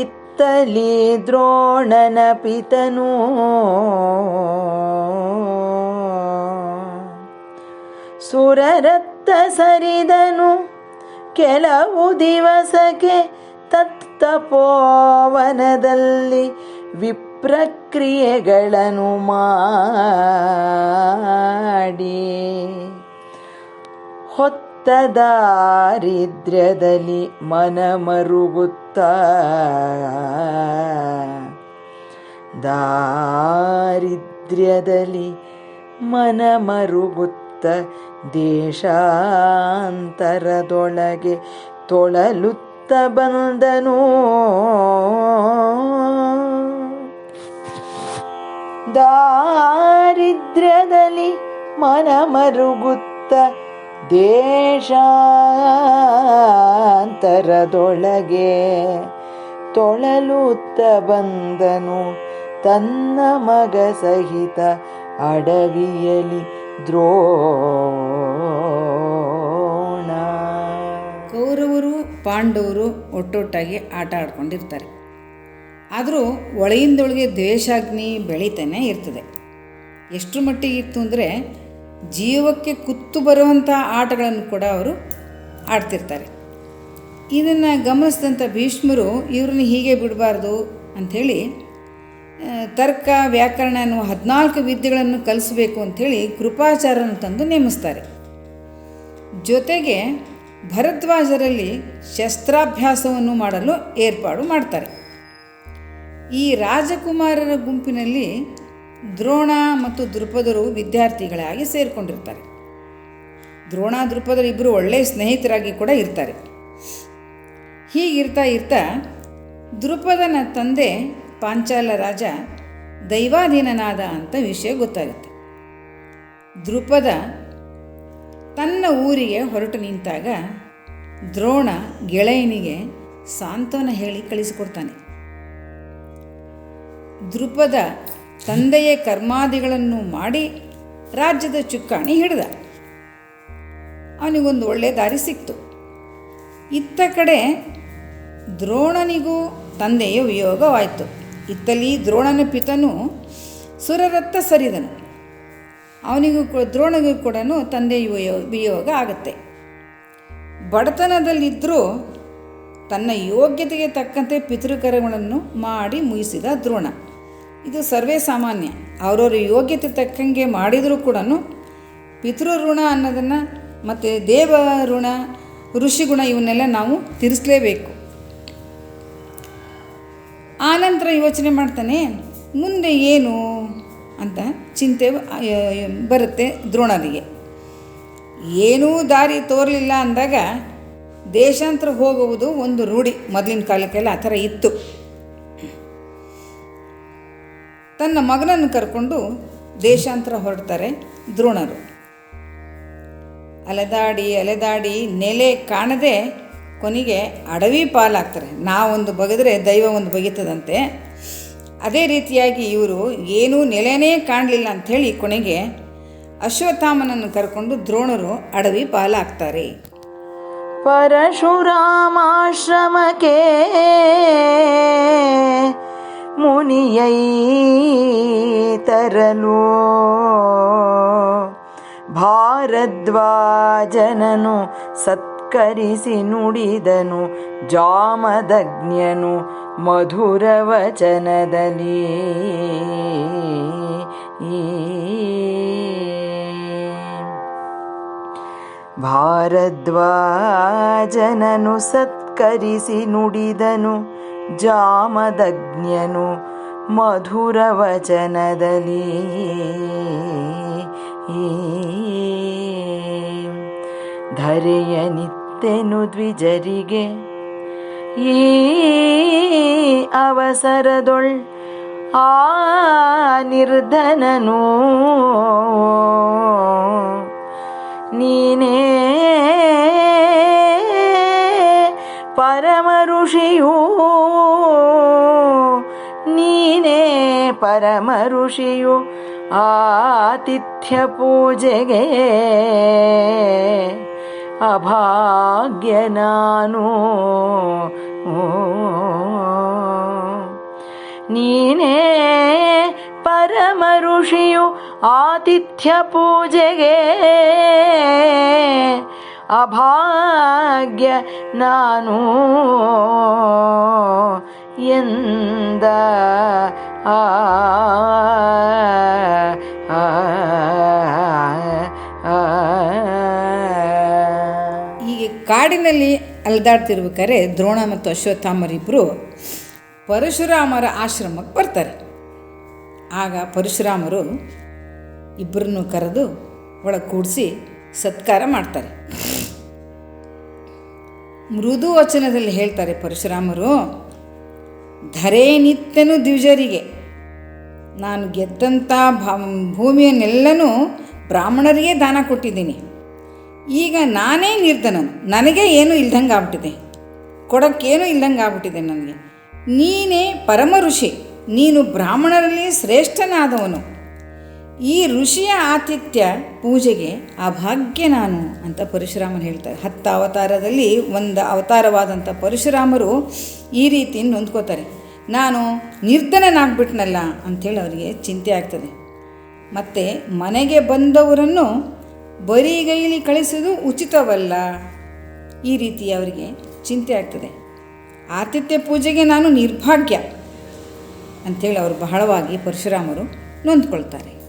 ಇತ್ತಲಿ ದ್ರೋಣನ ಪಿತನು ಸುರರತ್ತ ಸರಿದನು. ಕೆಲವು ದಿವಸಕ್ಕೆ ತತ್ತಪೋವನದಲ್ಲಿ ವಿಪ್ರಕ್ರಿಯೆಗಳನ್ನು ಮಾಡಿ. ಹೊತ್ತ ದಾರಿದ್ರ್ಯದಲ್ಲಿ ಮನ ಮರುಗುತ್ತ ದಾರಿದ್ರ್ಯದಲ್ಲಿ ಮನ ಮರುಗುತ್ತ ದೇಶಾಂತರದೊಳಗೆ ತೊಳಲುತ್ತ ಬಂದನು. ದಾರಿದ್ರ್ಯದಲ್ಲಿ ಮನ ಮರುಗುತ್ತ ದೇಶಾಂತರದೊಳಗೆ ತೊಳಲುತ್ತ ಬಂದನು. ತನ್ನ ಮಗ ಸಹಿತ ಅಡವಿಯಲಿ ದ್ರೋಣ. ಕೌರವರು, ಪಾಂಡವರು ಒಟ್ಟೊಟ್ಟಾಗಿ ಆಟ ಆಡ್ಕೊಂಡಿರ್ತಾರೆ. ಆದರೂ ಒಳೆಯಿಂದೊಳಗೆ ದ್ವೇಷಾಗ್ನಿ ಬೆಳೀತಾನೆ ಇರ್ತದೆ. ಎಷ್ಟು ಮಟ್ಟಿಗೆ ಇತ್ತು ಅಂದರೆ ಜೀವಕ್ಕೆ ಕುತ್ತು ಬರುವಂಥ ಆಟಗಳನ್ನು ಕೂಡ ಅವರು ಆಡ್ತಿರ್ತಾರೆ. ಇದನ್ನು ಗಮನಿಸಿದಂಥ ಭೀಷ್ಮರು ಇವ್ರನ್ನ ಹೀಗೆ ಬಿಡಬಾರ್ದು ಅಂಥೇಳಿ ತರ್ಕ, ವ್ಯಾಕರಣ ಅನ್ನುವ ಹದಿನಾಲ್ಕು ವಿದ್ಯೆಗಳನ್ನು ಕಲಿಸಬೇಕು ಅಂಥೇಳಿ ಕೃಪಾಚಾರನ ತಂದು ನೇಮಿಸ್ತಾರೆ. ಜೊತೆಗೆ ಭರದ್ವಾಜರಲ್ಲಿ ಶಸ್ತ್ರಾಭ್ಯಾಸವನ್ನು ಮಾಡಲು ಏರ್ಪಾಡು ಮಾಡ್ತಾರೆ. ಈ ರಾಜಕುಮಾರರ ಗುಂಪಿನಲ್ಲಿ ದ್ರೋಣ ಮತ್ತು ದೃಪದರು ವಿದ್ಯಾರ್ಥಿಗಳಾಗಿ ಸೇರಿಕೊಂಡಿರ್ತಾರೆ. ದ್ರೋಣ ದೃಪದರು ಇಬ್ಬರು ಒಳ್ಳೆಯ ಸ್ನೇಹಿತರಾಗಿ ಕೂಡ ಇರ್ತಾರೆ. ಹೀಗಿರ್ತಾ ಇರ್ತಾ ದೃಪದನ ತಂದೆ ಪಾಂಚಾಲ ರಾಜ ದೈವಾಧೀನನಾದ ಅಂತ ವಿಷಯ ಗೊತ್ತಾಗುತ್ತೆ. ದೃಪದ ತನ್ನ ಊರಿಗೆ ಹೊರಟು ನಿಂತಾಗ ದ್ರೋಣ ಗೆಳೆಯನಿಗೆ ಸಾಂತ್ವನ ಹೇಳಿ ಕಳಿಸಿಕೊಡ್ತಾನೆ. ದೃಪದ ತಂದೆಯ ಕರ್ಮಾದಿಗಳನ್ನು ಮಾಡಿ ರಾಜ್ಯದ ಚುಕ್ಕಾಣಿ ಹಿಡಿದ. ಅವನಿಗೊಂದು ಒಳ್ಳೆಯ ದಾರಿ ಸಿಕ್ತು. ಇತ್ತ ಕಡೆ ದ್ರೋಣನಿಗೂ ತಂದೆಯ ವಿಯೋಗವಾಯಿತು. ಇತ್ತಲಿ ದ್ರೋಣನ ಪಿತನು ಸುರರತ್ತ ಸರಿದನು. ಅವನಿಗೂ ದ್ರೋಣಗೂ ಕೂಡ ತಂದೆಯ ವಿಯೋ- ವಿಯೋಗ ಆಗುತ್ತೆ. ಬಡತನದಲ್ಲಿದ್ದರೂ ತನ್ನ ಯೋಗ್ಯತೆಗೆ ತಕ್ಕಂತೆ ಪಿತೃಕರಗಳನ್ನು ಮಾಡಿ ಮುಗಿಸಿದ ದ್ರೋಣ. ಇದು ಸರ್ವೇ ಸಾಮಾನ್ಯ. ಅವರವ್ರ ಯೋಗ್ಯತೆ ತಕ್ಕಂಗೆ ಮಾಡಿದರೂ ಕೂಡ ಪಿತೃ ಋಣ ಅನ್ನೋದನ್ನು ಮತ್ತು ದೇವ ಋಣ ಋಷಿಗುಣ ಇವನ್ನೆಲ್ಲ ನಾವು ತೀರಿಸಲೇಬೇಕು. ಆನಂತರ ಯೋಚನೆ ಮಾಡ್ತಾನೆ, ಮುಂದೆ ಏನು? ಅಂತ ಚಿಂತೆ ಬರುತ್ತೆ ದ್ರೋಣರಿಗೆ. ಏನೂ ದಾರಿ ತೋರಲಿಲ್ಲ ಅಂದಾಗ ದೇಶಾಂತರ ಹೋಗುವುದು ಒಂದು ರೂಢಿ. ಮೊದಲಿನ ಕಾಲಕ್ಕೆಲ್ಲ ಆ ಥರ ಇತ್ತು. ತನ್ನ ಮಗನನ್ನು ಕರ್ಕೊಂಡು ದೇಶಾಂತರ ಹೊರಡ್ತಾರೆ ದ್ರೋಣರು. ಅಲೆದಾಡಿ ಅಲೆದಾಡಿ ನೆಲೆ ಕಾಣದೆ ಕೊನೆಗೆ ಅಡವಿ ಪಾಲಾಗ್ತಾರೆ. ನಾವೊಂದು ಬಗೆದ್ರೆ ದೈವ ಒಂದು ಬಗೆತದಂತೆ. ಅದೇ ರೀತಿಯಾಗಿ ಇವರು ಏನೂ ನೆಲೆನೇ ಕಾಣಲಿಲ್ಲ ಅಂಥೇಳಿ ಕೊನೆಗೆ ಅಶ್ವತ್ಥಾಮನನ್ನು ಕರ್ಕೊಂಡು ದ್ರೋಣರು ಅಡವಿ ಪಾಲಾಗ್ತಾರೆ. ಪರಶುರಾಮಾಶ್ರಮಕ್ಕೆ ಮುನಿಯೈ ತರಲು. ಭಾರದ್ವಾಜನನು ಸತ್ಕರಿಸಿ ನುಡಿದನು ಜಾಮದಜ್ಞನು ಮಧುರ ವಚನದಲ್ಲಿ ಭಾರದ್ವಾಜನನು ಸತ್ಕರಿಸಿ ನುಡಿದನು ಜಾಮದಗ್ನ್ಯನು ಮಧುರ ವಚನದಲ್ಲಿ ಧರೆಯ ನಿತ್ತೆನು ದ್ವಿಜರಿಗೆ ಈ ಅವಸರದೊಳ್ ಆ ನಿರ್ಧನನು. ನೀನೇ ಪರಮ ಋಷಿಯೂ ನೀನೇ ಪರಮ ಋಷಿಯು ಆತಿಥ್ಯ ಪೂಜೆಗೆ ಅಭಾಗ್ಯ ನಾನು. ನೀನೇ ಪರಮ ಋಷಿಯು ಆತಿಥ್ಯ ಪೂಜೆಗೆ ಅಭಾಗ್ಯ ನಾನು ಎಂದ ಆ ಹೀಗೆ ಕಾಡಿನಲ್ಲಿ ಅಲ್ದಾಡ್ತಿರ್ಬೇಕಾರೆ ದ್ರೋಣ ಮತ್ತು ಅಶ್ವತ್ಥಾಮರಿಬ್ಬರು ಪರಶುರಾಮರ ಆಶ್ರಮಕ್ಕೆ ಬರ್ತಾರೆ ಆಗ ಪರಶುರಾಮರು ಇಬ್ಬರನ್ನು ಕರೆದು ಒಳಗೆ ಕೂಡಿಸಿ ಸತ್ಕಾರ ಮಾಡ್ತಾರೆ ಮೃದು ವಚನದಲ್ಲಿ ಹೇಳ್ತಾರೆ ಪರಶುರಾಮರು, ಧರೇ ನಿತ್ಯನು ದ್ವಿಜರಿಗೆ, ನಾನು ಗೆದ್ದಂಥ ಭೂಮಿಯನ್ನೆಲ್ಲನೂ ಬ್ರಾಹ್ಮಣರಿಗೆ ದಾನ ಕೊಟ್ಟಿದ್ದೀನಿ. ಈಗ ನಾನೇ ನಿರ್ಧನನು, ನನಗೆ ಏನೂ ಇಲ್ದಂಗೆ ಆಗ್ಬಿಟ್ಟಿದೆ, ಕೊಡೋಕ್ಕೇನೂ ಇಲ್ದಂಗೆ ಆಗ್ಬಿಟ್ಟಿದೆ ನನಗೆ. ನೀನೇ ಪರಮ ಋಷಿ ನೀನು ಬ್ರಾಹ್ಮಣರಲ್ಲಿ ಶ್ರೇಷ್ಠನಾದವನು. ಈ ಋಷಿಯ ಆತಿಥ್ಯ ಪೂಜೆಗೆ ಅಭಾಗ್ಯ ನಾನು ಅಂತ ಪರಶುರಾಮನು ಹೇಳ್ತಾರೆ. ಹತ್ತು ಅವತಾರದಲ್ಲಿ ಒಂದು ಅವತಾರವಾದಂಥ ಪರಶುರಾಮರು ಈ ರೀತಿ ನೊಂದ್ಕೋತಾರೆ. ನಾನು ನಿರ್ಧನನಾಗ್ಬಿಟ್ನಲ್ಲ ಅಂಥೇಳಿ ಅವರಿಗೆ ಚಿಂತೆ ಆಗ್ತದೆ. ಮತ್ತು ಮನೆಗೆ ಬಂದವರನ್ನು ಬರಿಗೈಲಿ ಕಳಿಸೋದು ಉಚಿತವಲ್ಲ ಈ ರೀತಿ ಅವರಿಗೆ ಚಿಂತೆ ಆಗ್ತದೆ. ಆತಿಥ್ಯ ಪೂಜೆಗೆ ನಾನು ನಿರ್ಭಾಗ್ಯ ಅಂಥೇಳಿ ಅವರು ಬಹಳವಾಗಿ ಪರಶುರಾಮರು ನೊಂದ್ಕೊಳ್ತಾರೆ.